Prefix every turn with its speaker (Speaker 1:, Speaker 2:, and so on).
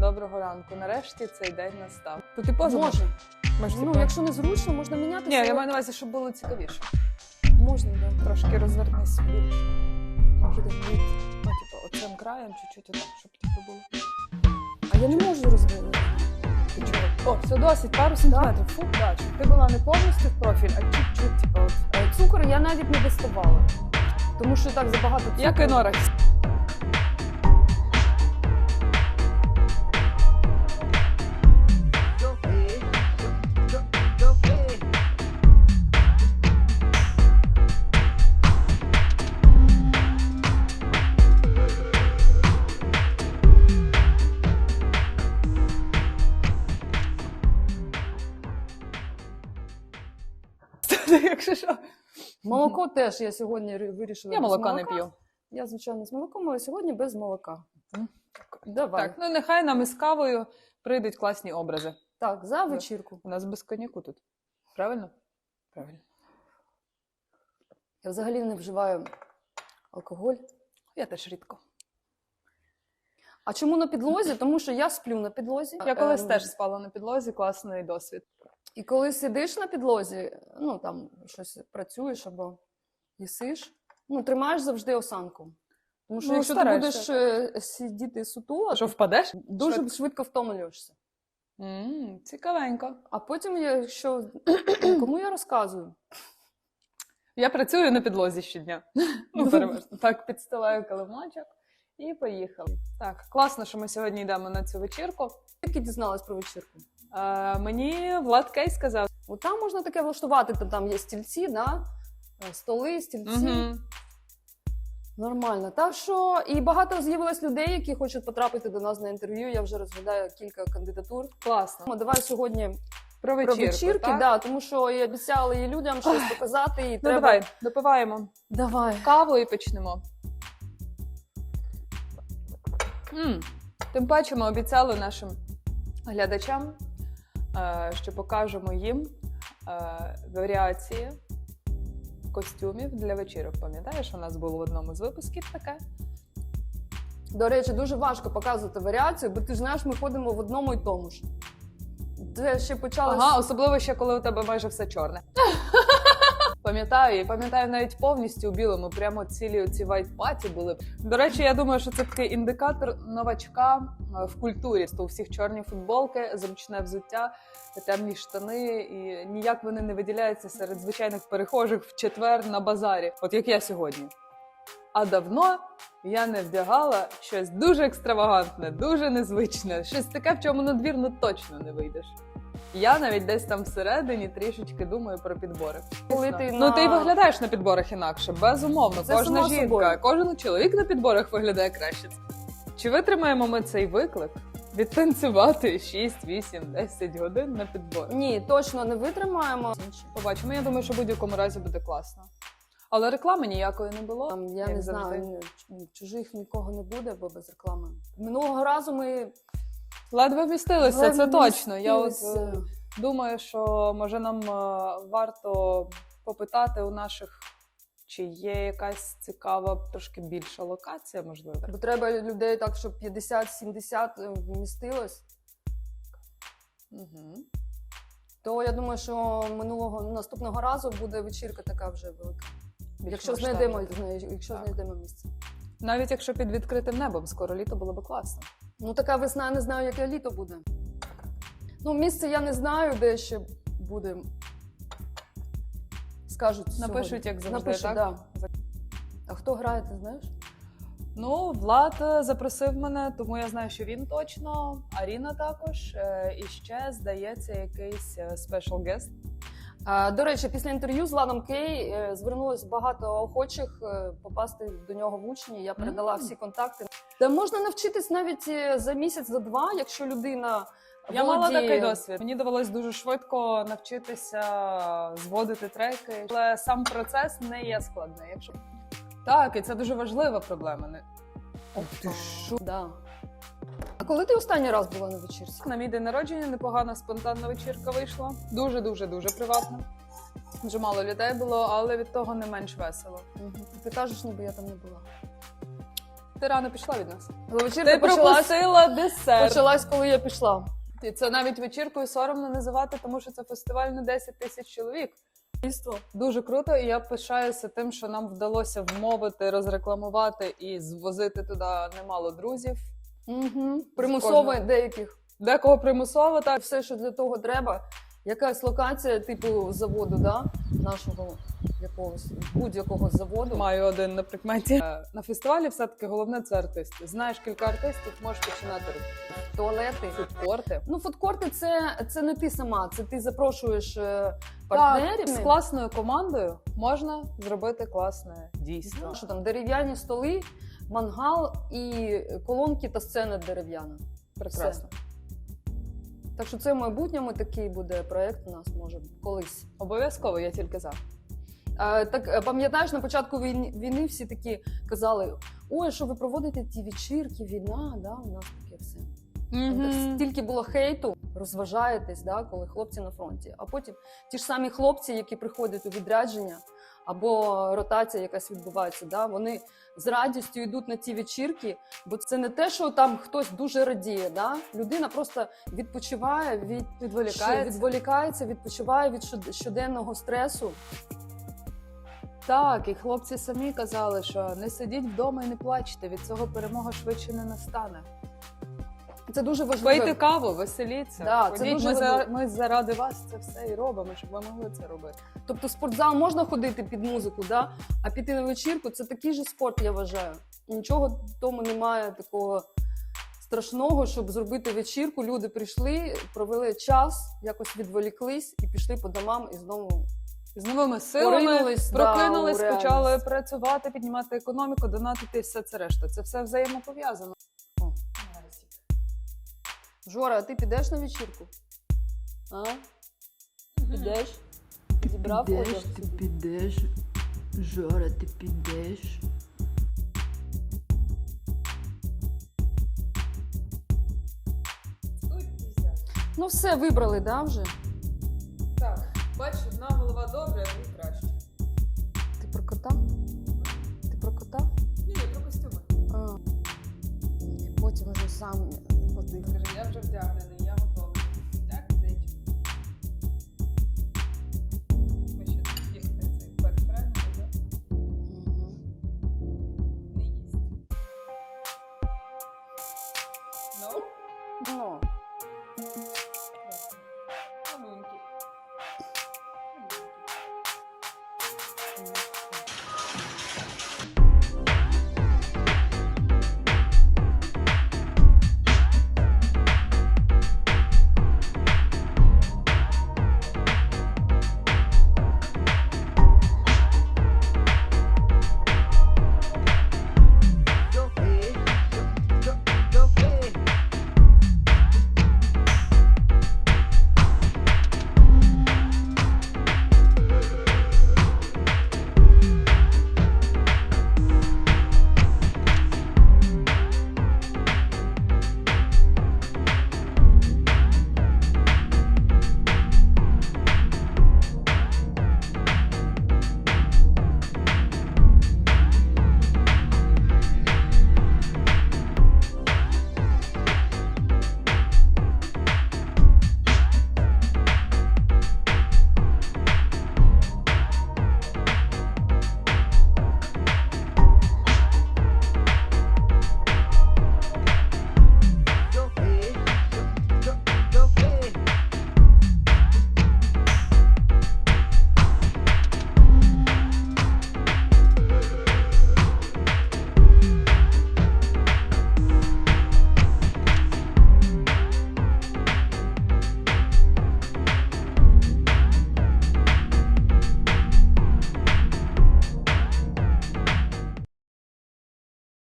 Speaker 1: Доброго ранку. Нарешті цей день настав. То ти поза
Speaker 2: Можна.
Speaker 1: Можеш,
Speaker 2: Ну,
Speaker 1: типу-
Speaker 2: якщо не зручно, можна мінятися.
Speaker 1: Ні, я маю на увазі, щоб було цікавіше.
Speaker 2: Можна, да.
Speaker 1: Трошки розвернись більше. Може, десь від, ну, типу, оцим краєм чуть-чуть отак, щоб типу було.
Speaker 2: А я не можу розвинути.
Speaker 1: Ти чого? О, все досить, пару сантиметрів. Фу, да, щоб ти була не повністю в профіль, а чуть-чуть, типу, от.
Speaker 2: Е, Цукор я навіть не доставала. Тому що так забагато цукру.
Speaker 1: Як і норах. Якщо що.
Speaker 2: Молоко теж я сьогодні вирішила.
Speaker 1: Я
Speaker 2: без
Speaker 1: молока не п'ю.
Speaker 2: Я, звичайно, з молоком, але сьогодні без молока. Давай.
Speaker 1: Так, ну нехай нам із кавою прийдуть класні образи.
Speaker 2: Так, за вечірку.
Speaker 1: У нас без коньяку тут. Правильно? Правильно.
Speaker 2: Я взагалі не вживаю алкоголь.
Speaker 1: Я теж рідко.
Speaker 2: А чому на підлозі? Тому що я сплю на підлозі.
Speaker 1: Я колись
Speaker 2: Ем,
Speaker 1: теж спала на підлозі, класний досвід.
Speaker 2: І коли сидиш на підлозі, ну там щось працюєш або їсиш, ну тримаєш завжди осанку. Тому що
Speaker 1: Ну,
Speaker 2: якщо ти будеш е, сидіти сутуло,
Speaker 1: Що впадеш?
Speaker 2: дуже
Speaker 1: Швидко.
Speaker 2: швидко втомлюєшся.
Speaker 1: М, Цікавенько.
Speaker 2: А потім, якщо кому я розказую,
Speaker 1: Я працюю на підлозі щодня. Ну, переважно. Так, підстилаю килимочок і поїхали. Так, класно, що ми сьогодні йдемо на цю вечірку.
Speaker 2: я дізналась про вечірку.
Speaker 1: Е, мені Влад Кей сказав.
Speaker 2: От там можна таке влаштувати, то там є стільці, да? е, столи, стільці.
Speaker 1: Угу.
Speaker 2: Нормально. Так що і багато з'явилось людей, які хочуть потрапити до нас на інтерв'ю. Я вже розглядаю кілька кандидатур.
Speaker 1: Класно.
Speaker 2: Ну, Давай сьогодні
Speaker 1: Про
Speaker 2: про вечірки,
Speaker 1: так?
Speaker 2: да, тому що і обіцяли і людям щось показати, і
Speaker 1: Ну
Speaker 2: треба.
Speaker 1: давай, допиваємо
Speaker 2: Давай.
Speaker 1: каву і почнемо. м Тим паче ми обіцяли нашим глядачам, що покажемо їм е, варіації костюмів для вечірок. Пам'ятаєш, у нас було в одному з випусків таке?
Speaker 2: До речі, дуже важко показувати варіацію, бо ти ж знаєш, ми ходимо в одному і тому ж. Це ще почалося.
Speaker 1: Ага, особливо ще коли у тебе майже все чорне. Пам'ятаю, і пам'ятаю навіть повністю у білому, прямо цілі ці вайт паті були. До речі, я думаю, що це такий індикатор новачка е, в культурі. То у всіх чорні футболки, зручне взуття, темні штани, і ніяк вони не виділяються серед звичайних перехожих в четвер на базарі, от як я сьогодні. А давно я не вдягала щось дуже екстравагантне, дуже незвичне, щось таке, в чому надвірно точно не вийдеш. Я навіть десь там всередині трішечки думаю про підбори.
Speaker 2: Коли ти
Speaker 1: ну
Speaker 2: на-
Speaker 1: ти виглядаєш на підборах інакше, безумовно.
Speaker 2: Це
Speaker 1: Кожна жінка,
Speaker 2: собою.
Speaker 1: кожен чоловік на підборах виглядає краще. Чи витримаємо ми цей виклик? Відтанцювати 6, 8, 10 годин на підборах?
Speaker 2: Ні, точно не витримаємо.
Speaker 1: Побачимо. Я думаю, що в будь-якому разі буде класно. Але реклами ніякої не було.
Speaker 2: Там, я
Speaker 1: Як
Speaker 2: не
Speaker 1: завжди.
Speaker 2: знаю, чужих нікого не буде, бо без реклами. Минулого разу ми
Speaker 1: Ледве вмістилися,
Speaker 2: ледве
Speaker 1: це точно. Я от е, думаю, що може нам е, варто попитати у наших, чи є якась цікава, трошки більша локація, можливо.
Speaker 2: Бо треба людей так, щоб 50-70 вмістилось.
Speaker 1: Угу.
Speaker 2: То я думаю, що минулого наступного разу буде вечірка така вже велика. Якщо знайдемо, якщо
Speaker 1: Так.
Speaker 2: знайдемо місце.
Speaker 1: Навіть якщо під відкритим небом, скоро літо було б класно.
Speaker 2: Ну така весна, я не знаю, яке літо буде. Ну, місце я не знаю, де ще буде. Скажуть.
Speaker 1: Напишуть,
Speaker 2: сьогодні.
Speaker 1: як завжди,
Speaker 2: Напишуть,
Speaker 1: так?
Speaker 2: Да. А хто грає, ти знаєш?
Speaker 1: Ну, Влад е, запросив мене, тому я знаю, що він точно, Аріна також. е, І ще, здається, якийсь спешл гест.
Speaker 2: До речі, після інтерв'ю з Ладом Кей е, звернулось багато охочих е, попасти до нього в учні. Я передала всі контакти. Та можна навчитись навіть е, за місяць, за два, якщо людина.
Speaker 1: Я мала такий досвід. Мені довелось дуже швидко навчитися зводити треки, але сам процес не є складний. Якщо так, і це дуже важлива проблема. Не
Speaker 2: ти що? Да. А коли ти останній раз була на вечірці?
Speaker 1: на мій день народження непогана спонтанна вечірка вийшла. Дуже дуже дуже приватна. Дуже мало людей було, але від того не менш весело.
Speaker 2: Мгм. Ти кажеш, ніби я там не була.
Speaker 1: Ти рано пішла від нас.
Speaker 2: Але вечірка
Speaker 1: Ти
Speaker 2: почалась,
Speaker 1: пропустила десерт.
Speaker 2: почалась, коли я пішла.
Speaker 1: І це навіть вечіркою соромно називати, тому що це фестиваль на 10 тисяч чоловік.
Speaker 2: Дійство.
Speaker 1: Дуже круто, і я пишаюся тим, що нам вдалося вмовити, розрекламувати і звозити туди немало друзів.
Speaker 2: Угу. Примусово
Speaker 1: кожного.
Speaker 2: деяких.
Speaker 1: Декого примусово, так
Speaker 2: Все, що для того треба. Якась локація, типу заводу, да? нашого якогось будь-якого заводу.
Speaker 1: маю один на прикметі. Е, На фестивалі все-таки головне це артисти. Знаєш кілька артистів, можеш починати робити
Speaker 2: туалети.
Speaker 1: фудкорти.
Speaker 2: Ну, фудкорти це, це не ти сама, це ти запрошуєш е,
Speaker 1: Так,
Speaker 2: партнерів.
Speaker 1: з класною командою можна зробити класне дійство.
Speaker 2: Що там дерев'яні столи, мангал і колонки та сцена дерев'яна.
Speaker 1: Прекрасно.
Speaker 2: Так що це в майбутньому такий буде проєкт у нас, може, колись.
Speaker 1: Обов'язково, я тільки за.
Speaker 2: Е, так е, пам'ятаєш, на початку війни, війни всі такі казали: ой, що ви проводите ті вечірки, війна, да, у нас таке все. Так Стільки було хейту, розважаєтесь, да, коли хлопці на фронті. А потім ті ж самі хлопці, які приходять у відрядження або ротація якась відбувається, да, вони з радістю йдуть на ті вечірки, бо це не те, що там хтось дуже радіє. Да? Людина просто відпочиває від
Speaker 1: Відволікається.
Speaker 2: відволікається, відпочиває від щод- щоденного стресу.
Speaker 1: Так, і хлопці самі казали, що не сидіть вдома і не плачте. Від цього перемога швидше не настане.
Speaker 2: Це дуже важливо.
Speaker 1: Пийте каву, веселіться.
Speaker 2: Да, це
Speaker 1: Ходіть,
Speaker 2: дуже
Speaker 1: ми, за, ми заради вас це все і робимо, щоб ви могли це робити.
Speaker 2: Тобто в спортзал можна ходити під музику, да? а піти на вечірку це такий же спорт, я вважаю. Нічого в тому немає такого страшного, щоб зробити вечірку. Люди прийшли, провели час, якось відволіклись і пішли по домам і знову.
Speaker 1: З новими силами
Speaker 2: Поринулись, да,
Speaker 1: прокинулись, почали працювати, піднімати економіку, донатити і все це решта. Це все взаємопов'язано.
Speaker 2: Жора, а ти підеш на вечірку? А? Підеш? Зібрав
Speaker 3: підеш,
Speaker 2: одяг
Speaker 3: ти
Speaker 2: собі?
Speaker 3: підеш. Жора, ти підеш.
Speaker 2: Ну все, вибрали, да, вже?
Speaker 1: Так, бачиш, одна голова добре, а дві краще.
Speaker 2: Ти про кота? Ти про кота?
Speaker 1: Ні, ні, про костюми.
Speaker 2: А. Потім вже сам
Speaker 1: Скажи, я вже вдягнений.